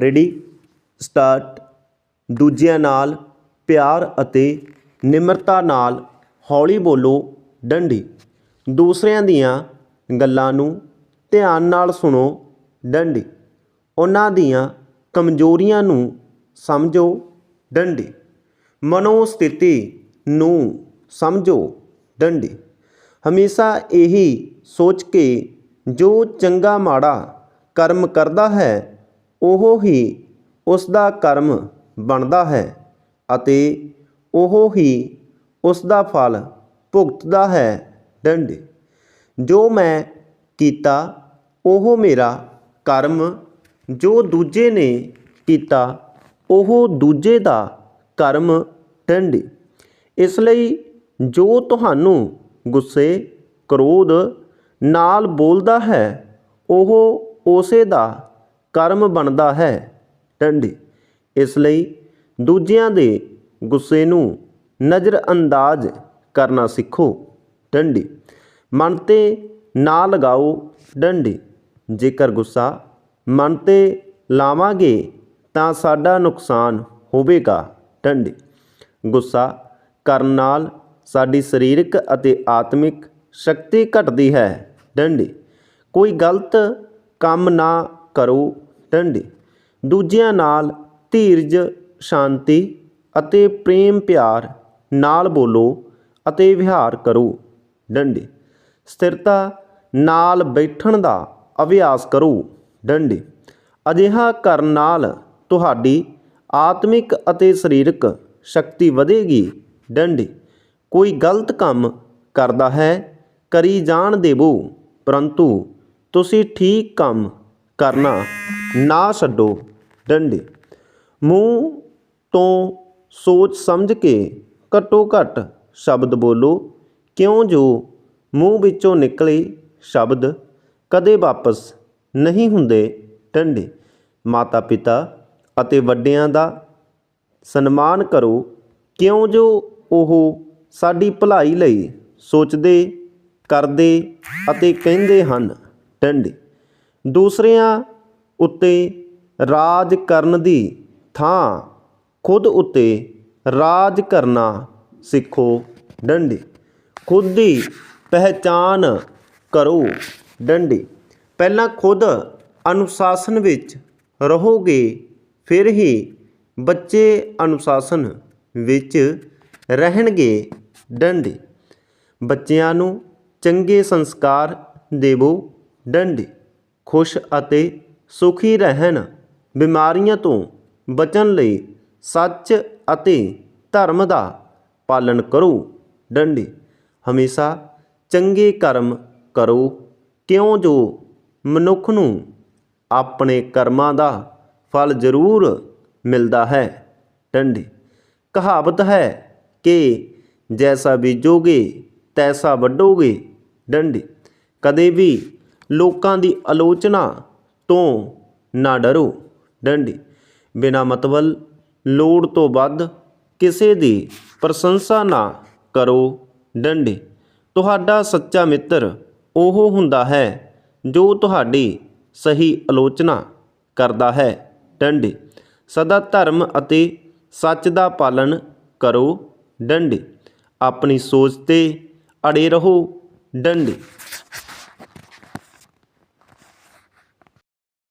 Ready start ਦੂਜਿਆਂ ਨਾਲ ਪਿਆਰ ਅਤੇ ਨਿਮਰਤਾ ਨਾਲ ਹੌਲੀ ਬੋਲੋ ਡੰਡੀ। ਦੂਸਰਿਆਂ ਦੀਆਂ ਗੱਲਾਂ ਨੂੰ ਧਿਆਨ ਨਾਲ ਸੁਣੋ ਡੰਡੀ। ਉਹਨਾਂ ਦੀਆਂ ਕਮਜ਼ੋਰੀਆਂ ਨੂੰ ਸਮਝੋ ਡੰਡੀ। ਮਨੋ ਸਥਿਤੀ ਨੂੰ ਸਮਝੋ ਡੰਡੀ। ਹਮੇਸ਼ਾ ਇਹੀ ਸੋਚ ਕੇ ਜੋ ਚੰਗਾ ਮਾੜਾ ਕਰਮ ਕਰਦਾ ਹੈ ਉਹ ਹੀ ਉਸ ਦਾ ਕਰਮ ਬਣਦਾ ਹੈ ਅਤੇ ਉਹ ਹੀ ਉਸ ਦਾ ਫਲ ਭੁਗਤਦਾ ਹੈ। ਡੰਡੀ ਜੋ ਮੈਂ ਕੀਤਾ, ਉਹ ਮੇਰਾ ਕਰਮ। ਜੋ ਦੂਜੇ ਨੇ ਕੀਤਾ, ਉਹ ਦੂਜੇ ਦਾ ਕਰਮ। ਡੰਡੀ ਇਸ ਲਈ ਜੋ ਤੁਹਾਨੂੰ ਗੁੱਸੇ, ਕ੍ਰੋਧ ਨਾਲ ਬੋਲਦਾ ਹੈ, ਉਹ ਉਸੇ ਦਾ ਕਰਮ ਬਣਦਾ ਹੈ ਡੰਡੀ ਇਸ ਲਈ ਦੂਜਿਆਂ ਦੇ ਗੁੱਸੇ ਨੂੰ ਨਜ਼ਰਅੰਦਾਜ਼ ਕਰਨਾ ਸਿੱਖੋ ਡੰਡੀ ਮਨ ਤੇ ਨਾ ਲਗਾਓ ਡੰਡੀ। ਜੇਕਰ ਗੁੱਸਾ ਮਨ ਤੇ ਲਾਵਾਂਗੇ ਤਾਂ ਸਾਡਾ ਨੁਕਸਾਨ ਹੋਵੇਗਾ ਡੰਡੀ ਗੁੱਸਾ ਕਰਨ ਨਾਲ ਸਾਡੀ ਸਰੀਰਕ ਅਤੇ ਆਤਮਿਕ ਸ਼ਕਤੀ ਘਟਦੀ ਹੈ ਡੰਡੀ ਕੋਈ ਗਲਤ ਕੰਮ ਨਾ ਕਰੋ ਡੰਡੇ ਦੂਜਿਆਂ ਨਾਲ ਧੀਰਜ, ਸ਼ਾਂਤੀ ਅਤੇ ਪ੍ਰੇਮ ਪਿਆਰ ਨਾਲ ਬੋਲੋ ਅਤੇ ਵਿਹਾਰ ਕਰੋ ਡੰਡੇ। ਸਥਿਰਤਾ ਨਾਲ ਬੈਠਣ ਦਾ ਅਭਿਆਸ ਕਰੋ ਡੰਡੇ। ਅਜਿਹਾ ਕਰਨ ਨਾਲ ਤੁਹਾਡੀ ਆਤਮਿਕ ਅਤੇ ਸਰੀਰਕ ਸ਼ਕਤੀ ਵਧੇਗੀ ਡੰਡੇ। ਕੋਈ ਗਲਤ ਕੰਮ ਕਰਦਾ ਹੈ, ਕਰੀ ਜਾਣ ਦੇਵੋ, ਪਰੰਤੂ ਤੁਸੀਂ ਠੀਕ ਕੰਮ ਕਰਨਾ, ਨਾ ਛੱਡੋ ਡੰਡੇ। ਮੂੰਹ ਤੋਂ ਸੋਚ ਸਮਝ ਕੇ ਘੱਟੋ ਘੱਟ ਸ਼ਬਦ ਬੋਲੋ, ਕਿਉਂ ਜੋ ਮੂੰਹ ਵਿੱਚੋਂ ਨਿਕਲੇ ਸ਼ਬਦ ਕਦੇ ਵਾਪਸ ਨਹੀਂ ਹੁੰਦੇ ਡੰਡੇ। ਮਾਤਾ ਪਿਤਾ ਅਤੇ ਵੱਡਿਆਂ ਦਾ ਸਨਮਾਨ ਕਰੋ, ਕਿਉਂ ਜੋ ਉਹ ਸਾਡੀ ਭਲਾਈ ਲਈ ਸੋਚਦੇ, ਕਰਦੇ ਅਤੇ ਕਹਿੰਦੇ ਹਨ ਡੰਡੇ। ਦੂਸਰਿਆਂ ਉੱਤੇ ਰਾਜ ਕਰਨ ਦੀ ਥਾਂ ਖੁਦ ਉੱਤੇ ਰਾਜ ਕਰਨਾ ਸਿੱਖੋ ਡੰਡੀ। ਖੁਦ ਦੀ ਪਹਿਚਾਨ ਕਰੋ ਡੰਡੀ। ਪਹਿਲਾਂ ਖੁਦ ਅਨੁਸ਼ਾਸਨ ਵਿੱਚ ਰਹੋਗੇ, ਫਿਰ ਹੀ ਬੱਚੇ ਅਨੁਸ਼ਾਸਨ ਵਿੱਚ ਰਹਿਣਗੇ ਡੰਡੀ। ਬੱਚਿਆਂ ਨੂੰ ਚੰਗੇ ਸੰਸਕਾਰ ਦੇਵੋ ਡੰਡੀ। ਖੁਸ਼ ਅਤੇ ਸੁਖੀ ਰਹਿਣ ਬਿਮਾਰੀਆਂ ਤੋਂ ਬਚਣ ਲਈ ਸੱਚ ਅਤੇ ਧਰਮ ਦਾ ਪਾਲਣ ਕਰੋ। ਡੰਡੀ, ਹਮੇਸ਼ਾ ਚੰਗੇ ਕਰਮ ਕਰੋ, ਕਿਉਂ ਜੋ ਮਨੁੱਖ ਨੂੰ ਆਪਣੇ ਕਰਮਾਂ ਦਾ ਫਲ ਜ਼ਰੂਰ ਮਿਲਦਾ ਹੈ। ਡੰਡੀ, ਕਹਾਵਤ ਹੈ ਕਿ ਜੈਸਾ ਬੀਜੋਗੇ, ਤੈਸਾ ਵੱਢੋਗੇ। ਡੰਡੀ, ਕਦੇ ਵੀ ਲੋਕਾਂ ਦੀ ਆਲੋਚਨਾ ਤੋਂ ਨਾ ਡਰੋ। ਡੰਡੀ। ਬਿਨਾ ਮਤਲਬ ਲੋੜ ਤੋਂ ਵੱਧ ਕਿਸੇ ਦੀ ਪ੍ਰਸ਼ੰਸਾ ਨਾ ਕਰੋ। ਡੰਡੀ। ਤੁਹਾਡਾ ਸੱਚਾ ਮਿੱਤਰ ਉਹ ਹੁੰਦਾ ਹੈ ਜੋ ਤੁਹਾਡੀ ਸਹੀ ਆਲੋਚਨਾ ਕਰਦਾ ਹੈ। ਡੰਡੀ। ਸਦਾ ਧਰਮ ਅਤੇ ਸੱਚ ਦਾ ਪਾਲਨ ਕਰੋ। ਡੰਡੀ। ਆਪਣੀ ਸੋਚ ਤੇ ਅੜੇ ਰਹੋ। ਡੰਡੀ।